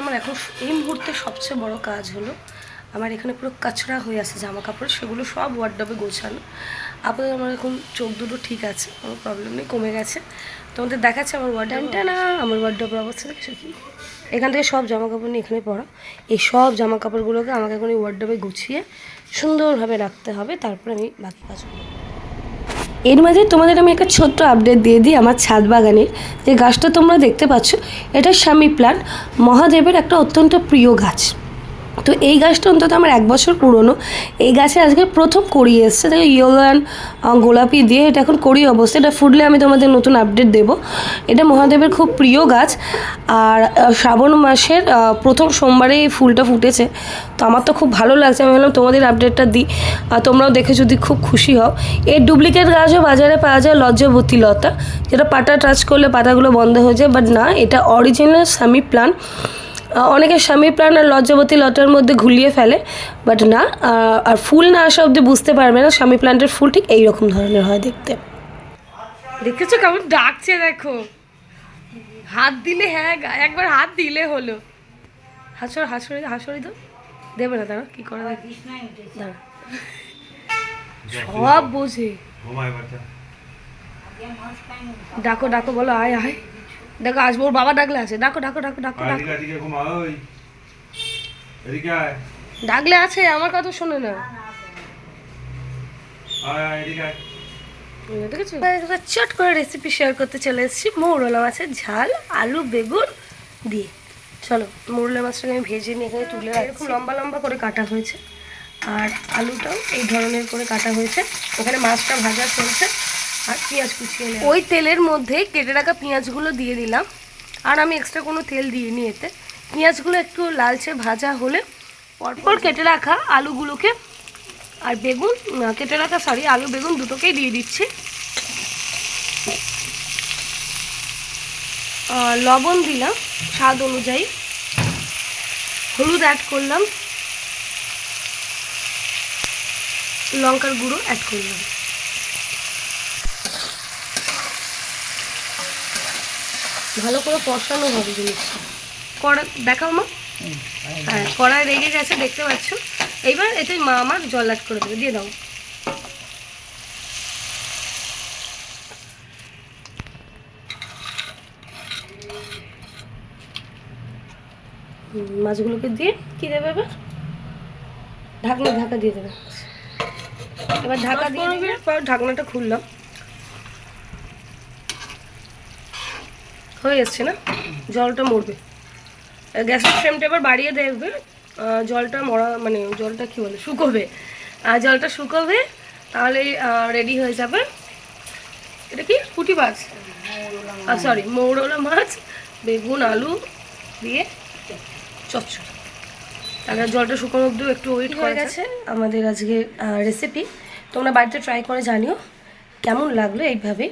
আমার এখন এই মুহূর্তে সবচেয়ে বড় কাজ হলো, আমার এখানে পুরো কাচড়া হয়ে আছে জামা কাপড় সেগুলো সব ওয়ার্ডবে গোছানো। আপাতত আমার এখন চোখ দুটো ঠিক আছে, কোনো প্রবলেম নেই, কমে গেছে। তোমাদের দেখাচ্ছে আমার ওয়ার্ডানটা না আমার ওয়ার্ডবের অবস্থা দেখেছ কি? এখান থেকে সব জামা কাপড় নিয়ে এখানে পড়া। এই সব জামা কাপড়গুলোকে আমাকে এখন এই ওয়ার্ডবে গুছিয়ে সুন্দরভাবে রাখতে হবে, তারপর আমি বাকি কাজগুলো এর মাঝে তোমাদের আমি একটা ছোট্ট আপডেট দিয়ে দিই আমার ছাদ বাগানের। যে গাছটা তোমরা দেখতে পাচ্ছ, এটা স্বামী প্লান্ট মহাদেবের একটা অত্যন্ত প্রিয় গাছ। তো এই গাছটা অন্তত আমার এক বছর পুরনো। এই গাছে আজকে প্রথম কড়ি এসছে, তাই ইয়েলো অ্যান্ড গোলাপি দিয়ে এটা এখন কড়ি অবস্থা। এটা ফুটলে আমি তোমাদের নতুন আপডেট দেব। এটা মহাদেবের খুব প্রিয় গাছ। আর শ্রাবণ মাসের প্রথম সোমবারে এই ফুলটা ফুটেছে। তো আমার তো খুব ভালো লাগছে, আমি ভাবলাম তোমাদের আপডেটটা দিই। আর তোমরাও দেখে যদি খুব খুশি হও। এর ডুপ্লিকেট গাছও বাজারে পাওয়া যায় লজ্জাবতী লতা। যেটা পাতা টাচ করলে পাতাগুলো বন্ধ হয়ে যায় বাট না, এটা অরিজিনাল স্বামী প্লান অনেকে স্বামী প্রাণ আর লজ্জাবতী লতার মধ্যে ঘুলিয়ে ফেলে বাট না আর ফুল না আসা অব্দি বুঝতে পারবে না স্বামী প্লান্টের ফুল ঠিক এইরকম ধরনের হয় দেখতে। দেখেছ কেমন ডাকছে দেখো? হাত দিলে হ্যাঁ একবার হাত দিলে হলো। হাসর হাসরি হাসরি তো। দেবে না দাঁড়া কি করে দাঁড়া সব বোঝে। ডাকো ডাকো বলো আয় আয়। দেখো আসব ওর বাবা ডাকলে আছে। ডাকো ডাকো ডাকো ডাকো ডাকলে আছে আমার কথা শোনে না। আয় আয় এদিকে আয়। চট করে রেসিপি শেয়ার করতে চলে এসেছি। মৌরলা মাছের ঝাল আলু বেগুন দিয়ে। চলো মৌরলা মাছটাকে আমি ভেজে নিয়ে এখানে তুলে এরকম লম্বা লম্বা করে কাটা হয়েছে। আর আলুটাও এই ধরনের করে কাটা হয়েছে। ওখানে মাছটা ভাজা চলছে। আর কুচিয়ে ওই তেলের মধ্যে কেটে রাখা পেঁয়াজগুলো দিয়ে দিলাম। আর আমি এক্সট্রা কোনো তেল দিইনি এতে। পেঁয়াজগুলো একটু লালচে ভাজা হলে পরপর কেটে রাখা আলুগুলোকে আর বেগুন কেটে রাখা সরি আলু, বেগুন দুটোকেই দিয়ে দিচ্ছি। লবণ দিলাম স্বাদ অনুযায়ী। হলুদ অ্যাড করলাম। লঙ্কার গুঁড়ো অ্যাড করলাম। ভালো করে কষানো হবে জিনিসটা। কড়া দেখাও মা। হ্যাঁ কড়াই রেগে গেছে দেখতে পাচ্ছ? এইবার এতে মা আমার জল অ্যাড করে দেবে দিয়ে দাও। মাছগুলোকে দিয়ে কি দেবে এবার? ঢাকনা ঢাকা দিয়ে দেবে। এবার ঢাকা দিয়ে ঢাকনাটা খুললাম। হয়ে যাচ্ছে না জলটা মরবে। গ্যাসের ফ্লেমটা এবার বাড়িয়ে দেখবে জলটা মরা মানে জলটা কি বলে শুকোবে। আর জলটা শুকোবে তাহলে রেডি হয়ে যাবে। এটা কি? পুঁটি মাছ? সরি মৌরলা মাছ বেগুন আলু দিয়ে চচ্চড়ি। তাহলে জলটা শুকনো অব্দিও একটু ওয়েট হয়ে গেছে। আমাদের আজকে রেসিপি তোমরা বাড়িতে ট্রাই করে জানিও কেমন লাগল এইভাবে।